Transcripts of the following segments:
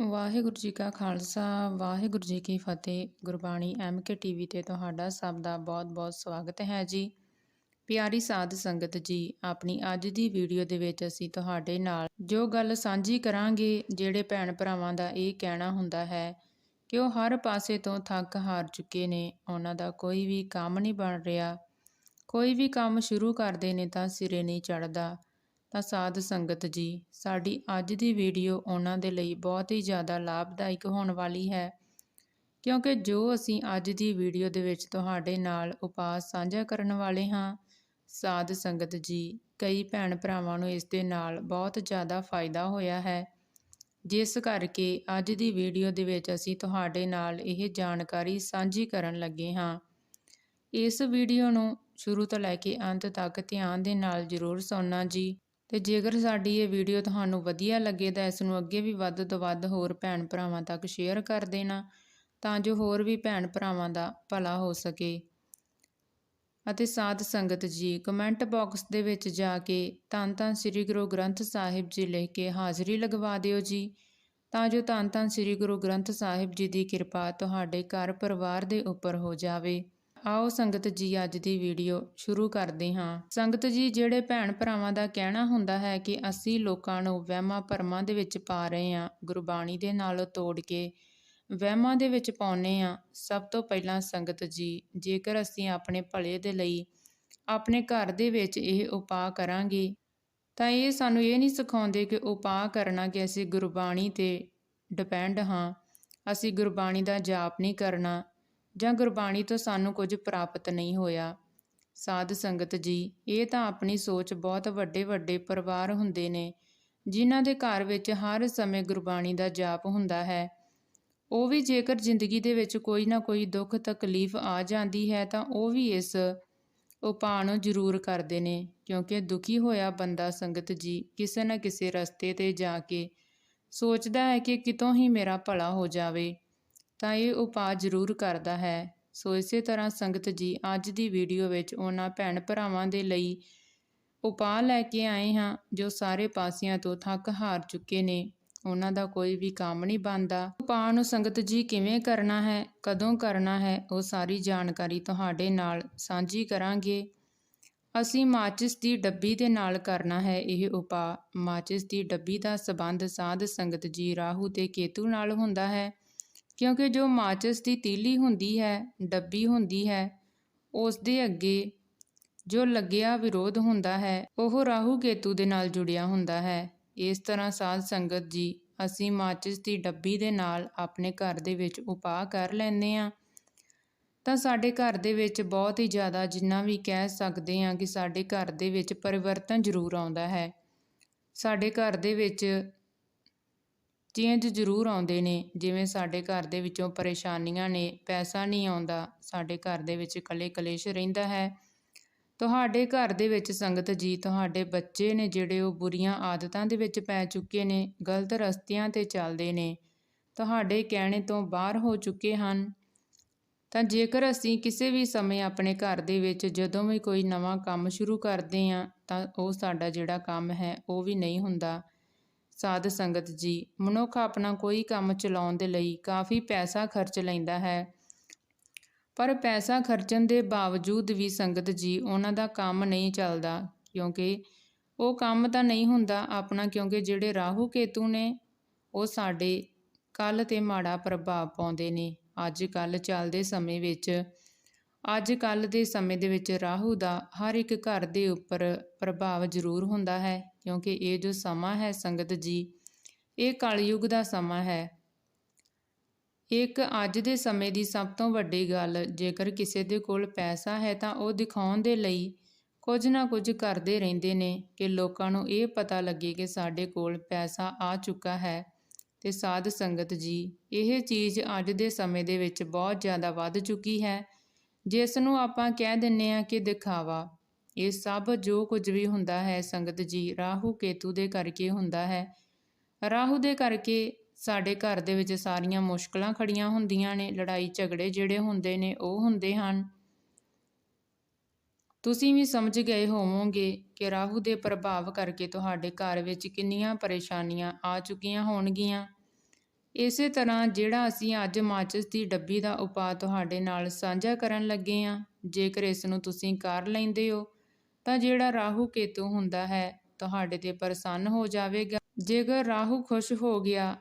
ਵਾਹਿਗੁਰੂ ਜੀ ਕਾ ਖਾਲਸਾ, ਵਾਹਿਗੁਰੂ ਜੀ ਕੀ ਫਤਿਹ। Gurbani MK TV ਤੇ ਤੁਹਾਡਾ ਸਭ ਦਾ ਬਹੁਤ-ਬਹੁਤ ਸਵਾਗਤ ਹੈ ਜੀ। ਪਿਆਰੀ ਸਾਧ ਸੰਗਤ ਜੀ, ਆਪਣੀ ਅੱਜ ਦੀ ਵੀਡੀਓ ਦੇ ਵਿੱਚ ਅਸੀਂ ਤੁਹਾਡੇ ਨਾਲ ਜੋ ਗੱਲ ਸਾਂਝੀ ਕਰਾਂਗੇ, ਜਿਹੜੇ ਭੈਣ ਭਰਾਵਾਂ ਦਾ ਇਹ ਕਹਿਣਾ ਹੁੰਦਾ ਹੈ ਕਿ ਉਹ ਹਰ ਪਾਸੇ ਤੋਂ ਥੱਕ ਹਾਰ ਚੁੱਕੇ ਨੇ, ਉਹਨਾਂ ਦਾ ਕੋਈ ਵੀ ਕੰਮ ਨਹੀਂ ਬਣ ਰਿਹਾ। ਕੋਈ ਵੀ ਕੰਮ ਸ਼ੁਰੂ ਕਰਦੇ ਨੇ ਤਾਂ ਸਿਰੇ ਨਹੀਂ ਚੜਦਾ ਤਾਂ ਸਾਧ ਸੰਗਤ ਜੀ, ਸਾਡੀ ਅੱਜ ਦੀ ਵੀਡੀਓ ਉਹਨਾਂ ਦੇ ਲਈ ਬਹੁਤ ਹੀ ਜ਼ਿਆਦਾ ਲਾਭਦਾਇਕ ਹੋਣ ਵਾਲੀ ਹੈ। ਕਿਉਂਕਿ ਜੋ ਅਸੀਂ ਅੱਜ ਦੀ ਵੀਡੀਓ ਦੇ ਵਿੱਚ ਤੁਹਾਡੇ ਨਾਲ ਉਪਾਅ ਸਾਂਝਾ ਕਰਨ ਵਾਲੇ ਹਾਂ, ਸਾਧ ਸੰਗਤ ਜੀ, ਕਈ ਭੈਣ ਭਰਾਵਾਂ ਨੂੰ ਇਸ ਦੇ ਨਾਲ ਬਹੁਤ ਜ਼ਿਆਦਾ ਫਾਇਦਾ ਹੋਇਆ ਹੈ। ਜਿਸ ਕਰਕੇ ਅੱਜ ਦੀ ਵੀਡੀਓ ਦੇ ਵਿੱਚ ਅਸੀਂ ਤੁਹਾਡੇ ਨਾਲ ਇਹ ਜਾਣਕਾਰੀ ਸਾਂਝੀ ਕਰਨ ਲੱਗੇ ਹਾਂ। ਇਸ ਵੀਡੀਓ ਨੂੰ ਸ਼ੁਰੂ ਤੋਂ ਲੈ ਕੇ ਅੰਤ ਤੱਕ ਧਿਆਨ ਦੇ ਨਾਲ ਜ਼ਰੂਰ ਸੁਣਨਾ ਜੀ। ਤੇ ਜੇਕਰ ਸਾਡੀ ਇਹ ਵੀਡੀਓ ਤੁਹਾਨੂੰ ਵਧੀਆ ਲੱਗੇ ਤਾਂ ਇਸ ਨੂੰ ਅੱਗੇ ਵੀ ਵੱਧ ਤੋਂ ਵੱਧ ਹੋਰ ਭੈਣ ਭਰਾਵਾਂ ਤੱਕ ਸ਼ੇਅਰ ਕਰ ਦੇਣਾ ਤਾਂ ਜੋ ਹੋਰ ਵੀ ਭੈਣ ਭਰਾਵਾਂ ਦਾ ਭਲਾ ਹੋ ਸਕੇ। ਅਤੇ ਸਾਧ ਸੰਗਤ ਜੀ ਕਮੈਂਟ ਬਾਕਸ ਦੇ ਵਿੱਚ ਜਾ ਕੇ ਧੰਨ ਧੰਨ ਸ੍ਰੀ ਗੁਰੂ ਗ੍ਰੰਥ ਸਾਹਿਬ ਜੀ ਲਿਖ ਕੇ ਹਾਜ਼ਰੀ ਲਗਵਾ ਦਿਓ ਜੀ। ਤਾਂ ਜੋ ਧੰਨ ਧੰਨ ਸ੍ਰੀ ਗੁਰੂ ਗ੍ਰੰਥ ਸਾਹਿਬ ਜੀ ਦੀ ਕਿਰਪਾ ਤੁਹਾਡੇ ਘਰ ਪਰਿਵਾਰ ਦੇ ਉੱਪਰ ਹੋ ਜਾਵੇ। ਆਓ ਸੰਗਤ ਜੀ ਅੱਜ ਦੀ ਵੀਡੀਓ ਸ਼ੁਰੂ ਕਰਦੇ ਹਾਂ। ਸੰਗਤ ਜੀ, ਜਿਹੜੇ ਭੈਣ ਭਰਾਵਾਂ ਦਾ ਕਹਿਣਾ ਹੁੰਦਾ ਹੈ ਕਿ ਅਸੀਂ ਲੋਕਾਂ ਨੂੰ ਵਹਿਮਾਂ ਭਰਮਾਂ ਦੇ ਵਿੱਚ ਪਾ ਰਹੇ ਹਾਂ, ਗੁਰਬਾਣੀ ਦੇ ਨਾਲ ਤੋੜ ਕੇ ਵਹਿਮਾਂ ਦੇ ਵਿੱਚ ਪਾਉਨੇ ਆ ਸਭ ਤੋਂ ਪਹਿਲਾਂ ਸੰਗਤ ਜੀ, ਜੇਕਰ ਅਸੀਂ ਆਪਣੇ ਭਲੇ ਦੇ ਲਈ ਆਪਣੇ ਘਰ ਦੇ ਵਿੱਚ ਇਹ ਉਪਾਅ ਕਰਾਂਗੇ, ਤਾਂ ਇਹ ਸਾਨੂੰ ਇਹ ਨਹੀਂ ਸਿਖਾਉਂਦੇ ਕਿ ਉਪਾਅ ਕਰਨਾ ਕਿ ਅਸੀਂ ਗੁਰਬਾਣੀ ਤੇ ਡਿਪੈਂਡ ਹਾਂ, ਅਸੀਂ ਗੁਰਬਾਣੀ ਦਾ ਜਾਪ ਨਹੀਂ ਕਰਨਾ ਜਾਂ ਗੁਰਬਾਣੀ ਤੋਂ ਸਾਨੂੰ ਕੁਝ ਪ੍ਰਾਪਤ ਨਹੀਂ ਹੋਇਆ। ਸਾਧ ਸੰਗਤ ਜੀ, ਇਹ ਤਾਂ ਆਪਣੀ ਸੋਚ ਬਹੁਤ ਵੱਡੇ ਵੱਡੇ ਪਰਿਵਾਰ ਹੁੰਦੇ ਨੇ, ਜਿਨ੍ਹਾਂ ਦੇ ਘਰ ਵਿੱਚ ਹਰ ਸਮੇਂ ਗੁਰਬਾਣੀ ਦਾ ਜਾਪ ਹੁੰਦਾ ਹੈ। ਉਹ ਵੀ ਜੇਕਰ ਜ਼ਿੰਦਗੀ ਦੇ ਵਿੱਚ ਕੋਈ ਨਾ ਕੋਈ ਦੁੱਖ ਤਕਲੀਫ ਆ ਜਾਂਦੀ ਹੈ, ਤਾਂ ਉਹ ਵੀ ਇਸ ਉਪਾਅ ਨੂੰ ਜ਼ਰੂਰ ਕਰਦੇ ਨੇ, ਕਿਉਂਕਿ ਦੁਖੀ ਹੋਇਆ ਬੰਦਾ ਸੰਗਤ ਜੀ ਕਿਸੇ ਨਾ ਕਿਸੇ ਰਸਤੇ ਤੇ ਜਾ ਕੇ ਸੋਚਦਾ ਹੈ ਕਿ ਕਿਤੋਂ ਹੀ ਮੇਰਾ ਭਲਾ ਹੋ ਜਾਵੇ। ਤਾਂ ਇਹ ਉਪਾਅ ਜ਼ਰੂਰ ਕਰਦਾ ਹੈ। ਸੋ ਇਸੇ ਤਰ੍ਹਾਂ ਸੰਗਤ ਜੀ ਅੱਜ ਦੀ ਵੀਡੀਓ ਵਿੱਚ ਉਹਨਾਂ ਭੈਣ ਭਰਾਵਾਂ ਦੇ ਲਈ ਉਪਾਅ ਲੈ ਕੇ ਆਏ ਹਾਂ, ਜੋ ਸਾਰੇ ਪਾਸਿਆਂ ਤੋਂ ਥੱਕ ਹਾਰ ਚੁੱਕੇ ਨੇ। ਉਹਨਾਂ ਦਾ ਕੋਈ ਵੀ ਕੰਮ ਨਹੀਂ ਬਣਦਾ। ਉਪਾਅ ਨੂੰ ਸੰਗਤ ਜੀ ਕਿਵੇਂ ਕਰਨਾ ਹੈ, ਕਦੋਂ ਕਰਨਾ ਹੈ, ਉਹ ਸਾਰੀ ਜਾਣਕਾਰੀ ਤੁਹਾਡੇ ਨਾਲ ਸਾਂਝੀ ਕਰਾਂਗੇ। ਅਸੀਂ ਮਾਚਿਸ ਦੀ ਡੱਬੀ ਦੇ ਨਾਲ ਕਰਨਾ ਹੈ ਇਹ ਉਪਾਅ। ਮਾਚਿਸ ਦੀ ਡੱਬੀ ਦਾ ਸਬੰਧ ਸਾਧ ਸੰਗਤ ਜੀ ਰਾਹੂ ਤੇ ਕੇਤੂ ਨਾਲ ਹੁੰਦਾ ਹੈ। ਕਿਉਂਕਿ ਜੋ ਮਾਚਿਸ ਦੀ ਤੀਲੀ ਹੁੰਦੀ ਹੈ, ਡੱਬੀ ਹੁੰਦੀ ਹੈ, ਉਸ ਦੇ ਅੱਗੇ ਜੋ ਲੱਗਿਆ ਵਿਰੋਧ ਹੁੰਦਾ ਹੈ, ਉਹ ਰਾਹੂ ਕੇਤੂ ਦੇ ਨਾਲ ਜੁੜਿਆ ਹੁੰਦਾ ਹੈ। ਇਸ ਤਰ੍ਹਾਂ ਸਾਧ ਸੰਗਤ ਜੀ, ਅਸੀਂ ਮਾਚਿਸ ਦੀ ਡੱਬੀ ਦੇ ਨਾਲ ਆਪਣੇ ਘਰ ਦੇ ਵਿੱਚ ਉਪਾਅ ਕਰ ਲੈਂਦੇ ਹਾਂ। ਤਾਂ ਸਾਡੇ ਘਰ ਦੇ ਵਿੱਚ ਬਹੁਤ ਹੀ ਜ਼ਿਆਦਾ ਜਿੰਨਾ ਵੀ ਕਹਿ ਸਕਦੇ ਹਾਂ ਕਿ ਸਾਡੇ ਘਰ ਦੇ ਵਿੱਚ ਪਰਿਵਰਤਨ ਜ਼ਰੂਰ ਆਉਂਦਾ ਹੈ। ਸਾਡੇ ਘਰ ਦੇ ਵਿੱਚ ਚੇਂਜ ਜ਼ਰੂਰ ਆਉਂਦੇ ਨੇ, ਜਿਵੇਂ ਸਾਡੇ ਘਰ ਦੇ ਵਿੱਚੋਂ ਪਰੇਸ਼ਾਨੀਆਂ ਨੇ, ਪੈਸਾ ਨਹੀਂ ਆਉਂਦਾ, ਸਾਡੇ ਘਰ ਦੇ ਵਿੱਚ ਕਲੇ ਕਲੇਸ਼ ਰਹਿੰਦਾ ਹੈ। ਤੁਹਾਡੇ ਘਰ ਦੇ ਵਿੱਚ ਸੰਗਤ ਜੀ, ਤੁਹਾਡੇ ਬੱਚੇ ਨੇ ਜਿਹੜੇ ਉਹ ਬੁਰੀਆਂ ਆਦਤਾਂ ਦੇ ਵਿੱਚ ਪੈ ਚੁੱਕੇ ਨੇ, ਗਲਤ ਰਸਤਿਆਂ ਤੇ ਚੱਲਦੇ ਨੇ, ਤੁਹਾਡੇ ਕਹਿਣੇ ਤੋਂ ਬਾਹਰ ਹੋ ਚੁੱਕੇ ਹਨ। ਤਾਂ ਜੇਕਰ ਅਸੀਂ ਕਿਸੇ ਵੀ ਸਮੇਂ ਆਪਣੇ ਘਰ ਦੇ ਵਿੱਚ ਜਦੋਂ ਵੀ ਕੋਈ ਨਵਾਂ ਕੰਮ ਸ਼ੁਰੂ ਕਰਦੇ ਹਾਂ, ਤਾਂ ਉਹ ਸਾਡਾ ਜਿਹੜਾ ਕੰਮ ਹੈ, ਉਹ ਵੀ ਨਹੀਂ ਹੁੰਦਾ। ਸਾਧ ਸੰਗਤ ਜੀ, ਮਨੁੱਖ ਆਪਣਾ ਕੋਈ ਕੰਮ ਚਲਾਉਣ ਦੇ ਲਈ ਕਾਫੀ ਪੈਸਾ ਖਰਚ ਲੈਂਦਾ ਹੈ। ਪਰ ਪੈਸਾ ਖਰਚਣ ਦੇ ਬਾਵਜੂਦ ਵੀ ਸੰਗਤ ਜੀ ਉਹਨਾਂ ਦਾ ਕੰਮ ਨਹੀਂ ਚੱਲਦਾ, ਕਿਉਂਕਿ ਉਹ ਕੰਮ ਤਾਂ ਨਹੀਂ ਹੁੰਦਾ ਆਪਣਾ, ਕਿਉਂਕਿ ਜਿਹੜੇ ਰਾਹੂ ਕੇਤੂ ਨੇ, ਉਹ ਸਾਡੇ ਕੱਲ ਤੇ ਮਾੜਾ ਪ੍ਰਭਾਵ ਪਾਉਂਦੇ ਨੇ। ਅੱਜ ਕੱਲ ਚੱਲਦੇ ਸਮੇਂ ਵਿੱਚ ਅੱਜ ਕੱਲ ਦੇ ਸਮੇਂ ਦੇ ਵਿੱਚ ਰਾਹੂ ਦਾ ਹਰ ਇੱਕ ਘਰ ਦੇ ਉੱਪਰ ਪ੍ਰਭਾਵ ਜ਼ਰੂਰ ਹੁੰਦਾ ਹੈ, ਕਿਉਂਕਿ ਇਹ ਜੋ ਸਮਾਂ ਹੈ ਸੰਗਤ ਜੀ, ਇਹ ਕਲਯੁਗ ਦਾ ਸਮਾਂ ਹੈ। ਇੱਕ ਅੱਜ ਦੇ ਸਮੇਂ ਦੀ ਸਭ ਤੋਂ ਵੱਡੀ ਗੱਲ, ਜੇਕਰ ਕਿਸੇ ਦੇ ਕੋਲ ਪੈਸਾ ਹੈ ਤਾਂ ਉਹ ਦਿਖਾਉਣ ਦੇ ਲਈ ਕੁਝ ਨਾ ਕੁਝ ਕਰਦੇ ਰਹਿੰਦੇ ਨੇ ਕਿ ਲੋਕਾਂ ਨੂੰ ਇਹ ਪਤਾ ਲੱਗੇ ਕਿ ਸਾਡੇ ਕੋਲ ਪੈਸਾ ਆ ਚੁੱਕਾ ਹੈ। ਤੇ ਸਾਧ ਸੰਗਤ ਜੀ, ਇਹ ਚੀਜ਼ ਅੱਜ ਦੇ ਸਮੇਂ ਦੇ ਵਿੱਚ ਬਹੁਤ ਜ਼ਿਆਦਾ ਵੱਧ ਚੁੱਕੀ ਹੈ ਜਿਸ ਨੂੰ ਆਪਾਂ ਕਹਿ ਦਿੰਨੇ ਆ ਕਿ ਦਿਖਾਵਾ। ਇਹ ਸਭ ਜੋ ਕੁਝ ਵੀ ਹੁੰਦਾ ਹੈ, ਸੰਗਤ ਜੀ, ਰਾਹੂ ਕੇਤੂ ਦੇ ਕਰਕੇ ਹੁੰਦਾ ਹੈ। ਰਾਹੂ ਦੇ ਕਰਕੇ ਸਾਡੇ ਘਰ ਦੇ ਵਿੱਚ ਸਾਰੀਆਂ ਮੁਸ਼ਕਲਾਂ ਖੜੀਆਂ ਹੁੰਦੀਆਂ ਨੇ, ਲੜਾਈ ਝਗੜੇ ਜਿਹੜੇ ਹੁੰਦੇ ਨੇ, ਉਹ ਹੁੰਦੇ ਹਨ। ਤੁਸੀਂ ਵੀ ਸਮਝ ਗਏ ਹੋਵੋਗੇ ਕਿ ਰਾਹੂ ਦੇ ਪ੍ਰਭਾਵ ਕਰਕੇ ਤੁਹਾਡੇ ਘਰ ਵਿੱਚ ਕਿੰਨੀਆਂ ਪਰੇਸ਼ਾਨੀਆਂ ਆ ਚੁੱਕੀਆਂ ਹੋਣਗੀਆਂ। ਇਸੇ ਤਰ੍ਹਾਂ ਜਿਹੜਾ ਅਸੀਂ ਅੱਜ ਮਾਚਿਸ ਦੀ ਡੱਬੀ ਦਾ ਉਪਾਅ ਤੁਹਾਡੇ ਨਾਲ ਸਾਂਝਾ ਕਰਨ ਲੱਗੇ ਹਾਂ, ਜੇਕਰ ਇਸ ਨੂੰ ਤੁਸੀਂ ਕਰ ਲੈਂਦੇ ਹੋ, ਤਾਂ ਜਿਹੜਾ ਰਾਹੂ ਕੇਤੂ ਹੁੰਦਾ ਹੈ, ਤੁਹਾਡੇ ਤੇ ਪ੍ਰਸੰਨ ਹੋ ਜਾਵੇਗਾ। ਜੇਕਰ ਰਾਹੂ ਖੁਸ਼ ਹੋ ਗਿਆ,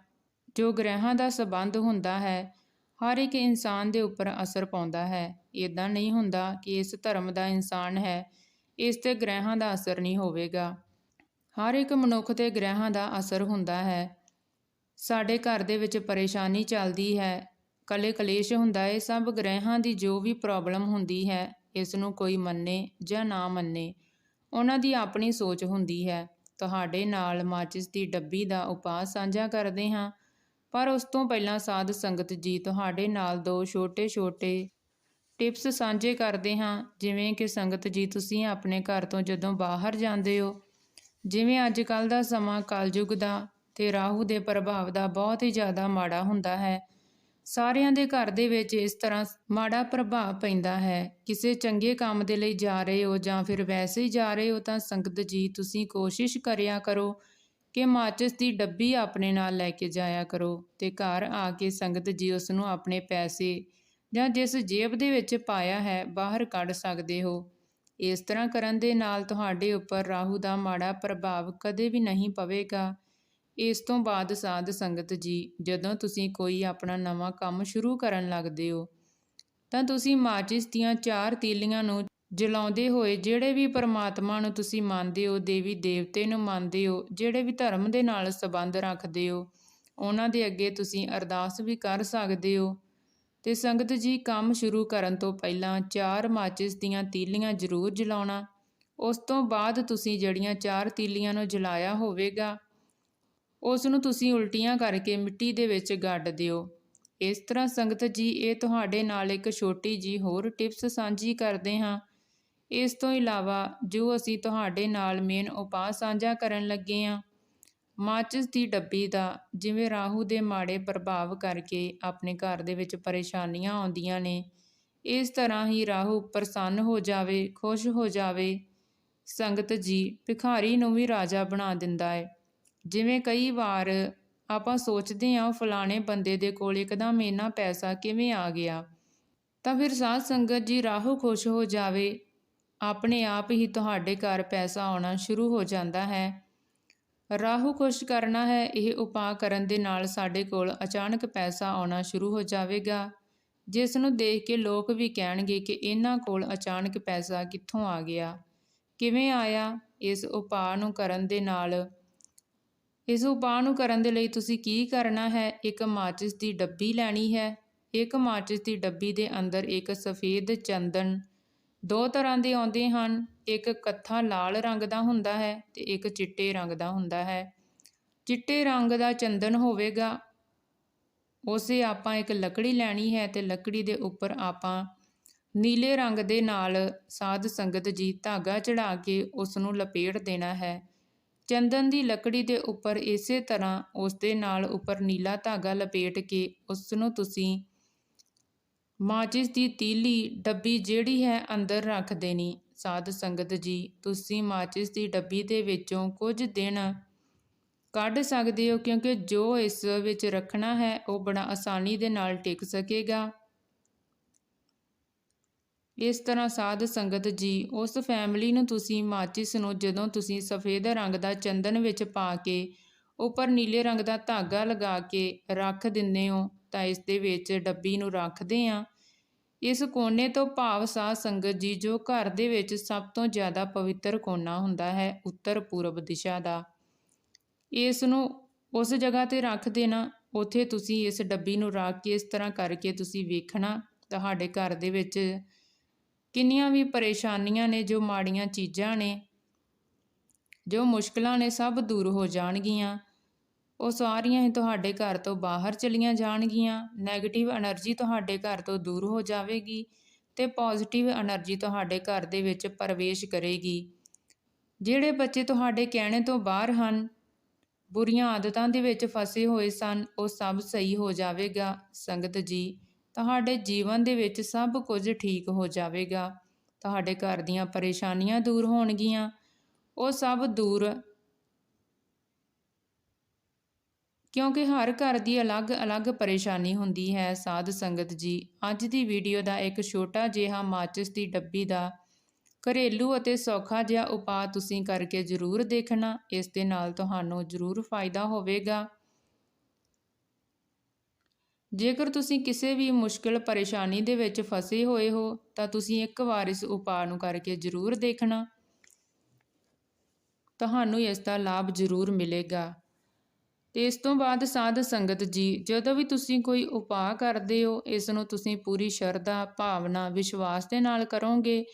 ਜੋ ਗ੍ਰਹਿਾਂ ਦਾ ਸਬੰਧ ਹੁੰਦਾ ਹੈ, ਹਰ ਇੱਕ ਇਨਸਾਨ ਦੇ ਉੱਪਰ ਅਸਰ ਪਾਉਂਦਾ ਹੈ। ਇਦਾਂ ਨਹੀਂ ਹੁੰਦਾ ਕਿ ਇਸ ਧਰਮ ਦਾ ਇਨਸਾਨ ਹੈ, ਇਸ ਤੇ ਗ੍ਰਹਿਾਂ ਦਾ ਅਸਰ ਨਹੀਂ ਹੋਵੇਗਾ। ਹਰ ਇੱਕ ਮਨੁੱਖ ਤੇ ਗ੍ਰਹਿਾਂ ਦਾ ਅਸਰ ਹੁੰਦਾ ਹੈ। ਸਾਡੇ ਘਰ ਦੇ ਵਿੱਚ ਪਰੇਸ਼ਾਨੀ ਚੱਲਦੀ ਹੈ। ਕਲੇ ਕਲੇਸ਼ ਹੁੰਦਾ ਹੈ ਸਭ ਗ੍ਰਹਿਾਂ ਦੀ ਜੋ ਵੀ ਪ੍ਰੋਬਲਮ ਹੁੰਦੀ ਹੈ, ਇਸ ਨੂੰ ਕੋਈ ਮੰਨੇ ਜਾਂ ਨਾ ਮੰਨੇ, ਉਹਨਾਂ ਦੀ ਆਪਣੀ ਸੋਚ ਹੁੰਦੀ ਹੈ। ਤੁਹਾਡੇ ਨਾਲ ਮਾਚਿਸ ਦੀ ਡੱਬੀ ਦਾ ਉਪਾਅ ਸਾਂਝਾ ਕਰਦੇ ਹਾਂ, ਪਰ ਉਸ ਤੋਂ ਪਹਿਲਾਂ ਸਾਧ ਸੰਗਤ ਜੀ ਤੁਹਾਡੇ ਨਾਲ ਦੋ ਛੋਟੇ-ਛੋਟੇ ਟਿਪਸ ਸਾਂਝੇ ਕਰਦੇ ਹਾਂ। ਜਿਵੇਂ ਕਿ ਸੰਗਤ ਜੀ, ਤੁਸੀਂ ਆਪਣੇ ਘਰ ਤੋਂ ਜਦੋਂ ਬਾਹਰ ਜਾਂਦੇ ਹੋ, ਜਿਵੇਂ ਅੱਜ ਕੱਲ ਦਾ ਸਮਾਂ, ਕਲਯੁਗ ਦਾ ਤੇ ਰਾਹੂ ਦੇ ਪ੍ਰਭਾਵ ਦਾ ਬਹੁਤ ਹੀ ਜ਼ਿਆਦਾ ਮਾੜਾ ਹੁੰਦਾ ਹੈ। ਸਾਰਿਆਂ ਦੇ ਘਰ ਦੇ ਵਿੱਚ ਇਸ ਤਰ੍ਹਾਂ ਮਾੜਾ ਪ੍ਰਭਾਵ ਪੈਂਦਾ ਹੈ। ਕਿਸੇ ਚੰਗੇ ਕੰਮ ਦੇ ਲਈ ਜਾ ਰਹੇ ਹੋ ਜਾਂ ਫਿਰ ਵੈਸੇ ਹੀ ਜਾ ਰਹੇ ਹੋ ਤਾਂ ਸੰਗਤ ਜੀ, ਤੁਸੀਂ ਕੋਸ਼ਿਸ਼ ਕਰਿਆ ਕਰੋ ਕਿ ਮਾਚਿਸ ਦੀ ਡੱਬੀ ਆਪਣੇ ਨਾਲ ਲੈ ਕੇ ਜਾਇਆ ਕਰੋ ਤੇ ਘਰ ਆ ਕੇ ਸੰਗਤ ਜੀ ਉਸ ਨੂੰ ਆਪਣੇ ਪੈਸੇ ਜਾਂ ਜਿਸ ਜੇਬ ਦੇ ਵਿੱਚ ਪਾਇਆ ਹੈ, ਬਾਹਰ ਕੱਢ ਸਕਦੇ ਹੋ। ਇਸ ਤਰ੍ਹਾਂ ਕਰਨ ਦੇ ਨਾਲ ਤੁਹਾਡੇ ਉੱਪਰ ਰਾਹੂ ਦਾ ਮਾੜਾ ਪ੍ਰਭਾਵ ਕਦੇ ਵੀ ਨਹੀਂ ਪਵੇਗਾ। ਇਸ ਤੋਂ ਬਾਅਦ ਸਾਧ ਸੰਗਤ ਜੀ, ਜਦੋਂ ਤੁਸੀਂ ਕੋਈ ਆਪਣਾ ਨਵਾਂ ਕੰਮ ਸ਼ੁਰੂ ਕਰਨ ਲੱਗਦੇ ਹੋ, ਤਾਂ ਤੁਸੀਂ ਮਾਚਿਸ ਦੀਆਂ ਚਾਰ ਤੀਲੀਆਂ ਨੂੰ ਜਲਾਉਂਦੇ ਹੋਏ ਜਿਹੜੇ ਵੀ ਪਰਮਾਤਮਾ ਨੂੰ ਤੁਸੀਂ ਮੰਨਦੇ ਹੋ, ਦੇਵੀ ਦੇਵਤੇ ਨੂੰ ਮੰਨਦੇ ਹੋ, ਜਿਹੜੇ ਵੀ ਧਰਮ ਦੇ ਨਾਲ ਸੰਬੰਧ ਰੱਖਦੇ ਹੋ, ਉਹਨਾਂ ਦੇ ਅੱਗੇ ਤੁਸੀਂ ਅਰਦਾਸ ਵੀ ਕਰ ਸਕਦੇ ਹੋ। ਤੇ ਸੰਗਤ ਜੀ, ਕੰਮ ਸ਼ੁਰੂ ਕਰਨ ਤੋਂ ਪਹਿਲਾਂ ਚਾਰ ਮਾਚਿਸ ਦੀਆਂ ਤੀਲੀਆਂ ਜ਼ਰੂਰ ਜਲਾਉਣਾ। ਉਸ ਤੋਂ ਬਾਅਦ ਤੁਸੀਂ ਜਿਹੜੀਆਂ ਚਾਰ ਤੀਲੀਆਂ ਨੂੰ ਜਲਾਇਆ ਹੋਵੇਗਾ ਉਸ ਨੂੰ ਤੁਸੀਂ ਉਲਟੀਆਂ ਕਰਕੇ ਮਿੱਟੀ ਦੇ ਵਿੱਚ ਗੱਡ ਦਿਓ। ਇਸ ਤਰ੍ਹਾਂ ਸੰਗਤ ਜੀ, ਇਹ ਤੁਹਾਡੇ ਨਾਲ ਇੱਕ ਛੋਟੀ ਜੀ ਹੋਰ ਟਿਪਸ ਸਾਂਝੀ ਕਰਦੇ ਹਾਂ। ਇਸ ਤੋਂ ਇਲਾਵਾ ਜੋ ਅਸੀਂ ਤੁਹਾਡੇ ਨਾਲ ਮੇਨ ਉਪਾਅ ਸਾਂਝਾ ਕਰਨ ਲੱਗੇ ਹਾਂ, ਮਾਚਿਸ ਦੀ ਡੱਬੀ ਦਾ, ਜਿਵੇਂ ਰਾਹੂ ਦੇ ਮਾੜੇ ਪ੍ਰਭਾਵ ਕਰਕੇ ਆਪਣੇ ਘਰ ਦੇ ਵਿੱਚ ਪਰੇਸ਼ਾਨੀਆਂ ਆਉਂਦੀਆਂ ਨੇ, ਇਸ ਤਰ੍ਹਾਂ ਹੀ ਰਾਹੂ ਪ੍ਰਸੰਨ ਹੋ ਜਾਵੇ, ਖੁਸ਼ ਹੋ ਜਾਵੇ, ਸੰਗਤ ਜੀ ਭਿਖਾਰੀ ਨੂੰ ਵੀ ਰਾਜਾ ਬਣਾ ਦਿੰਦਾ ਹੈ। ਜਿਵੇਂ ਕਈ ਵਾਰ ਆਪਾਂ ਸੋਚਦੇ ਹਾਂ ਫਲਾਣੇ ਬੰਦੇ ਦੇ ਕੋਲ ਇੱਕਦਮ ਇੰਨਾ ਪੈਸਾ ਕਿਵੇਂ ਆ ਗਿਆ? ਤਾਂ ਫਿਰ ਸਾਧ ਸੰਗਤ ਜੀ ਰਾਹੂ ਖੁਸ਼ ਹੋ ਜਾਵੇ। ਆਪਣੇ ਆਪ ਹੀ ਤੁਹਾਡੇ ਘਰ ਪੈਸਾ ਆਉਣਾ ਸ਼ੁਰੂ ਹੋ ਜਾਂਦਾ ਹੈ। ਰਾਹੂ ਖੁਸ਼ ਕਰਨਾ ਹੈ, ਇਹ ਉਪਾਅ ਕਰਨ ਦੇ ਨਾਲ ਸਾਡੇ ਕੋਲ ਅਚਾਨਕ ਪੈਸਾ ਆਉਣਾ ਸ਼ੁਰੂ ਹੋ ਜਾਵੇਗਾ। ਜਿਸ ਨੂੰ ਦੇਖ ਕੇ ਲੋਕ ਵੀ ਕਹਿਣਗੇ ਕਿ ਇਹਨਾਂ ਕੋਲ ਅਚਾਨਕ ਪੈਸਾ ਕਿੱਥੋਂ ਆ ਗਿਆ? ਕਿਵੇਂ ਆਇਆ? ਇਸ ਉਪਾਅ ਨੂੰ ਕਰਨ ਦੇ ਨਾਲ ਇਸ ਉਪਾਅ ਨੂੰ ਕਰਨ ਦੇ ਲਈ ਤੁਸੀਂ ਕੀ ਕਰਨਾ ਹੈ? ਇੱਕ ਮਾਚਿਸ ਦੀ ਡੱਬੀ ਲੈਣੀ ਹੈ। ਇੱਕ ਮਾਚਿਸ ਦੀ ਡੱਬੀ ਦੇ ਅੰਦਰ ਇੱਕ ਸਫੇਦ ਚੰਦਨ। ਦੋ ਤਰ੍ਹਾਂ ਦੇ ਆਉਂਦੇ ਹਨ। ਇੱਕ ਕੱਥਾ ਲਾਲ ਰੰਗ ਦਾ ਹੁੰਦਾ ਹੈ ਤੇ ਇੱਕ ਚਿੱਟੇ ਰੰਗ ਦਾ ਹੁੰਦਾ ਹੈ। ਚਿੱਟੇ ਰੰਗ ਦਾ ਚੰਦਨ ਹੋਵੇਗਾ। ਉਸੇ ਆਪਾਂ ਇੱਕ ਲੱਕੜੀ ਲੈਣੀ ਹੈ ਤੇ ਲੱਕੜੀ ਦੇ ਉੱਪਰ ਆਪਾਂ ਨੀਲੇ ਰੰਗ ਦੇ ਨਾਲ ਸਾਧ ਸੰਗਤ ਜੀ ਧਾਗਾ ਚੜਾ ਕੇ ਉਸ ਨੂੰ ਲਪੇਟ ਦੇਣਾ ਹੈ। ਚੰਦਨ ਦੀ ਲੱਕੜੀ ਦੇ ਉੱਪਰ ਇਸੇ ਤਰ੍ਹਾਂ ਉਸ ਦੇ ਨਾਲ ਉੱਪਰ ਨੀਲਾ ਧਾਗਾ ਲਪੇਟ ਕੇ ਉਸ ਨੂੰ ਤੁਸੀਂ ਮਾਚਿਸ ਦੀ ਤੀਲੀ ਡੱਬੀ ਜਿਹੜੀ ਹੈ ਅੰਦਰ ਰੱਖ ਦੇਣੀ। ਸਾਧ ਸੰਗਤ ਜੀ, ਤੁਸੀਂ ਮਾਚਿਸ ਦੀ ਡੱਬੀ ਦੇ ਵਿੱਚੋਂ ਕੁਝ ਦਿਨ ਕੱਢ ਸਕਦੇ ਹੋ ਕਿਉਂਕਿ ਜੋ ਇਸ ਵਿੱਚ ਰੱਖਣਾ ਹੈ ਉਹ ਬੜਾ ਆਸਾਨੀ ਦੇ ਨਾਲ ਟਿਕ ਸਕੇਗਾ। ਇਸ ਤਰ੍ਹਾਂ ਸਾਧ ਸੰਗਤ ਜੀ, ਉਸ ਫੈਮਿਲੀ ਨੂੰ ਤੁਸੀਂ ਮਾਚਿਸ ਨੂੰ ਜਦੋਂ ਤੁਸੀਂ ਸਫੇਦ ਰੰਗ ਦਾ ਚੰਦਨ ਵਿੱਚ ਪਾ ਕੇ ਉੱਪਰ ਨੀਲੇ ਰੰਗ ਦਾ ਧਾਗਾ ਲਗਾ ਕੇ ਰੱਖ ਦਿੰਦੇ ਹੋ, ਤਾਂ ਇਸ ਦੇ ਵਿੱਚ ਡੱਬੀ ਨੂੰ ਰੱਖਦੇ ਆ ਇਸ ਕੋਨੇ ਤੋਂ ਭਾਵ ਸਾਧ ਸੰਗਤ ਜੀ, ਜੋ ਘਰ ਦੇ ਵਿੱਚ ਸਭ ਤੋਂ ਜ਼ਿਆਦਾ ਪਵਿੱਤਰ ਕੋਨਾ ਹੁੰਦਾ ਹੈ, ਉੱਤਰ ਪੂਰਬ ਦਿਸ਼ਾ ਦਾ। ਇਸ ਨੂੰ ਉਸ ਜਗ੍ਹਾ ਤੇ ਰੱਖ ਦੇਣਾ, ਉੱਥੇ ਤੁਸੀਂ ਇਸ ਡੱਬੀ ਨੂੰ ਰੱਖ ਕੇ ਇਸ ਤਰ੍ਹਾਂ ਕਰਕੇ ਤੁਸੀਂ ਵੇਖਣਾ, ਤੁਹਾਡੇ ਘਰ ਦੇ ਵਿੱਚ ਕਿੰਨੀਆਂ ਵੀ ਪਰੇਸ਼ਾਨੀਆਂ ਨੇ, ਜੋ ਮਾੜੀਆਂ ਚੀਜ਼ਾਂ ਨੇ, ਜੋ ਮੁਸ਼ਕਲਾਂ ਨੇ, ਸਭ ਦੂਰ ਹੋ ਜਾਣਗੀਆਂ। ਉਹ ਸਾਰੀਆਂ ਹੀ ਤੁਹਾਡੇ ਘਰ ਤੋਂ ਬਾਹਰ ਚਲੀਆਂ ਜਾਣਗੀਆਂ। 네ਗੇਟਿਵ એનર્ਜੀ ਤੁਹਾਡੇ ਘਰ ਤੋਂ ਦੂਰ ਹੋ ਜਾਵੇਗੀ ਤੇ ਪੋਜ਼ਿਟਿਵ એનર્ਜੀ ਤੁਹਾਡੇ ਘਰ ਦੇ ਵਿੱਚ ਪ੍ਰਵੇਸ਼ ਕਰੇਗੀ। ਜਿਹੜੇ ਬੱਚੇ ਤੁਹਾਡੇ ਕਹਿਣੇ ਤੋਂ ਬਾਹਰ ਹਨ, ਬੁਰੀਆਂ ਆਦਤਾਂ ਦੇ ਵਿੱਚ ਫਸੇ ਹੋਏ ਸਨ, ਉਹ ਸਭ ਸਹੀ ਹੋ ਜਾਵੇਗਾ। ਸੰਗਤ ਜੀ ਤੁਹਾਡੇ ਜੀਵਨ ਦੇ ਵਿੱਚ ਸਭ ਕੁਝ ਠੀਕ ਹੋ ਜਾਵੇਗਾ। ਤੁਹਾਡੇ ਘਰ ਦੀਆਂ ਪਰੇਸ਼ਾਨੀਆਂ ਦੂਰ ਹੋਣਗੀਆਂ। ਉਹ ਸਭ ਦੂਰ ਕਿਉਂਕਿ ਹਰ ਘਰ ਦੀ ਅਲੱਗ-ਅਲੱਗ ਪਰੇਸ਼ਾਨੀ ਹੁੰਦੀ ਹੈ, ਸਾਧ ਸੰਗਤ ਜੀ। ਅੱਜ ਦੀ ਵੀਡੀਓ ਦਾ ਇੱਕ ਛੋਟਾ ਜਿਹਾ ਮਾਚਿਸ ਦੀ ਡੱਬੀ ਦਾ ਘਰੇਲੂ ਅਤੇ ਸੌਖਾ ਜਿਹਾ ਉਪਾਅ ਤੁਸੀਂ ਕਰਕੇ ਜ਼ਰੂਰ ਦੇਖਣਾ। ਇਸ ਦੇ ਨਾਲ ਤੁਹਾਨੂੰ ਜ਼ਰੂਰ ਫਾਇਦਾ ਹੋਵੇਗਾ। ਜੇਕਰ ਤੁਸੀਂ ਕਿਸੇ ਵੀ ਮੁਸ਼ਕਲ ਪਰੇਸ਼ਾਨੀ ਦੇ ਵਿੱਚ ਫਸੇ ਹੋਏ ਹੋ, ਤਾਂ ਤੁਸੀਂ ਇੱਕ ਵਾਰ ਇਸ ਉਪਾਅ ਨੂੰ ਕਰਕੇ ਜ਼ਰੂਰ ਦੇਖਣਾ। ਤੁਹਾਨੂੰ ਇਸ ਦਾ ਲਾਭ ਜ਼ਰੂਰ ਮਿਲੇਗਾ। ਤੇ ਇਸ ਤੋਂ ਬਾਅਦ ਸਾਧ ਸੰਗਤ ਜੀ, ਜਦੋਂ ਵੀ ਤੁਸੀਂ ਕੋਈ ਉਪਾਅ ਕਰਦੇ ਹੋ, ਇਸ ਨੂੰ ਤੁਸੀਂ ਪੂਰੀ ਸ਼ਰਧਾ, ਭਾਵਨਾ, ਵਿਸ਼ਵਾਸ ਦੇ ਨਾਲ ਕਰੋਗੇ,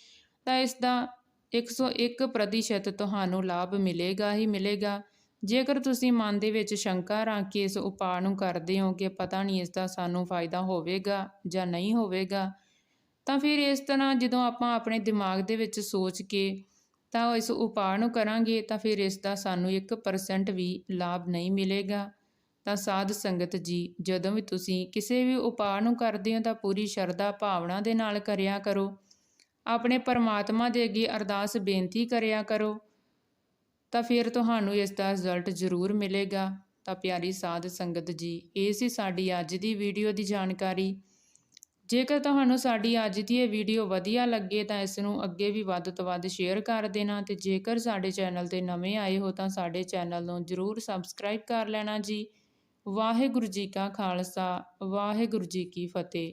ਤਾਂ ਇਸ ਦਾ 101% ਤੁਹਾਨੂੰ ਲਾਭ ਮਿਲੇਗਾ ਹੀ ਮਿਲੇਗਾ। ਜੇਕਰ ਤੁਸੀਂ ਮਨ ਦੇ ਵਿੱਚ ਸ਼ੰਕਾ ਰੱਖ ਕੇ ਇਸ ਉਪਾਅ ਨੂੰ ਕਰਦੇ ਹੋ ਕਿ ਪਤਾ ਨਹੀਂ ਇਸ ਦਾ ਸਾਨੂੰ ਫਾਇਦਾ ਹੋਵੇਗਾ ਜਾਂ ਨਹੀਂ ਹੋਵੇਗਾ, ਤਾਂ ਫਿਰ ਇਸ ਤਰ੍ਹਾਂ ਜਦੋਂ ਆਪਾਂ ਆਪਣੇ ਦਿਮਾਗ ਦੇ ਵਿੱਚ ਸੋਚ ਕੇ ਤਾਂ ਇਸ ਉਪਾਅ ਨੂੰ ਕਰਾਂਗੇ, ਤਾਂ ਫਿਰ ਇਸ ਦਾ ਸਾਨੂੰ 1% ਵੀ ਲਾਭ ਨਹੀਂ ਮਿਲੇਗਾ। ਤਾਂ ਸਾਧ ਸੰਗਤ ਜੀ, ਜਦੋਂ ਵੀ ਤੁਸੀਂ ਕਿਸੇ ਵੀ ਉਪਾਅ ਨੂੰ ਕਰਦੇ ਹੋ ਤਾਂ ਪੂਰੀ ਸ਼ਰਧਾ ਭਾਵਨਾ ਦੇ ਨਾਲ ਕਰਿਆ ਕਰੋ। ਆਪਣੇ ਪਰਮਾਤਮਾ ਦੇ ਅੱਗੇ ਅਰਦਾਸ ਬੇਨਤੀ ਕਰਿਆ ਕਰੋ। ਤਾਂ ਫਿਰ ਤੁਹਾਨੂੰ ਇਸ ਦਾ ਰਿਜ਼ਲਟ ਜ਼ਰੂਰ ਮਿਲੇਗਾ। ਤਾਂ ਪਿਆਰੀ ਸਾਧ ਸੰਗਤ ਜੀ, ਇਹ ਸੀ ਸਾਡੀ ਅੱਜ ਦੀ ਵੀਡੀਓ ਦੀ ਜਾਣਕਾਰੀ। ਜੇਕਰ ਤੁਹਾਨੂੰ ਸਾਡੀ ਅੱਜ ਦੀ ਇਹ ਵੀਡੀਓ ਵਧੀਆ ਲੱਗੇ ਤਾਂ ਇਸ ਨੂੰ ਅੱਗੇ ਵੀ ਵੱਧ ਤੋਂ ਵੱਧ ਸ਼ੇਅਰ ਕਰ ਦੇਣਾ ਤੇ ਜੇਕਰ ਸਾਡੇ ਚੈਨਲ ਤੇ ਨਵੇਂ ਆਏ ਹੋ ਤਾਂ ਸਾਡੇ ਚੈਨਲ ਨੂੰ ਜਰੂਰ ਸਬਸਕ੍ਰਾਈਬ ਕਰ ਲੈਣਾ ਜੀ। ਵਾਹਿਗੁਰੂ ਜੀ ਕਾ ਖਾਲਸਾ, ਵਾਹਿਗੁਰੂ ਜੀ ਕੀ ਫਤਿਹ।